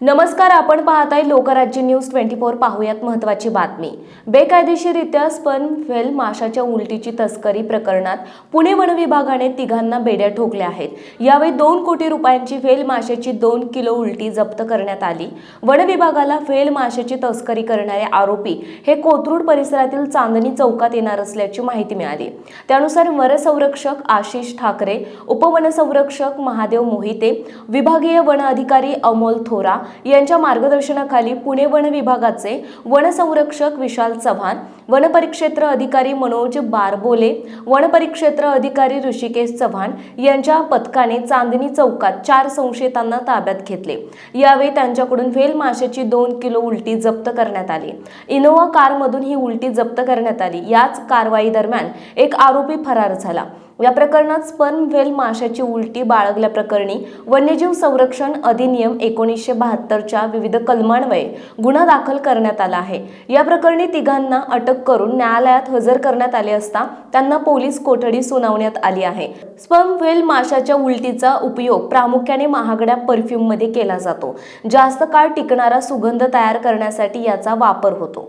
नमस्कार आपण पाहताय लोकराज्य न्यूज ट्वेंटी फोर पाहूयात महत्त्वाची बातमी. बेकायदेशीरित्या स्पन फेल माशाच्या उलटीची तस्करी प्रकरणात पुणे वन विभागाने तिघांना बेड्या ठोकल्या आहेत. यावेळी दोन कोटी रुपयांची फेल माशाची दोन किलो उलटी जप्त करण्यात आली. वन विभागाला फेल माशाची तस्करी करणारे आरोपी हे कोथरूड परिसरातील चांदणी चौकात येणार असल्याची माहिती मिळाली. त्यानुसार वनसंरक्षक आशिष ठाकरे उपवनसंरक्षक महादेव मोहिते विभागीय वन अधिकारी अमोल थोरा यांच्या मार्गदर्शनाखाली पुणे वन विभागाचे वनसंरक्षक विशाल चव्हाण वनपरिक्षेत्र अधिकारी मनोज बारबोले वनपरिक्षेत्र अधिकारी ऋषिकेश चव्हाण यांच्या पथकाने चांदणी चौकात चार संशयितांना ताब्यात घेतले. यावेळी त्यांच्याकडून वेल माशाची दोन किलो उलटी जप्त करण्यात आली. इनोव्हा कारमधून ही उलटी जप्त करण्यात आली. याच कारवाई दरम्यान एक आरोपी फरार झाला. या प्रकरणात स्पर्म व्हेल माशाची उलटी बाळगल्याप्रकरणी वन्यजीव संरक्षण अधिनियम एकोणीसशे बहात्तरच्या विविध कलमान्वये गुन्हा दाखल करण्यात आला आहे. या प्रकरणी तिघांना अटक करून न्यायालयात हजर करण्यात आले असता त्यांना पोलीस कोठडी सुनावण्यात आली आहे. स्पर्म व्हेल माशाच्या उलटीचा उपयोग प्रामुख्याने महागड्या परफ्यूममध्ये केला जातो. जास्त काळ टिकणारा सुगंध तयार करण्यासाठी याचा वापर होतो.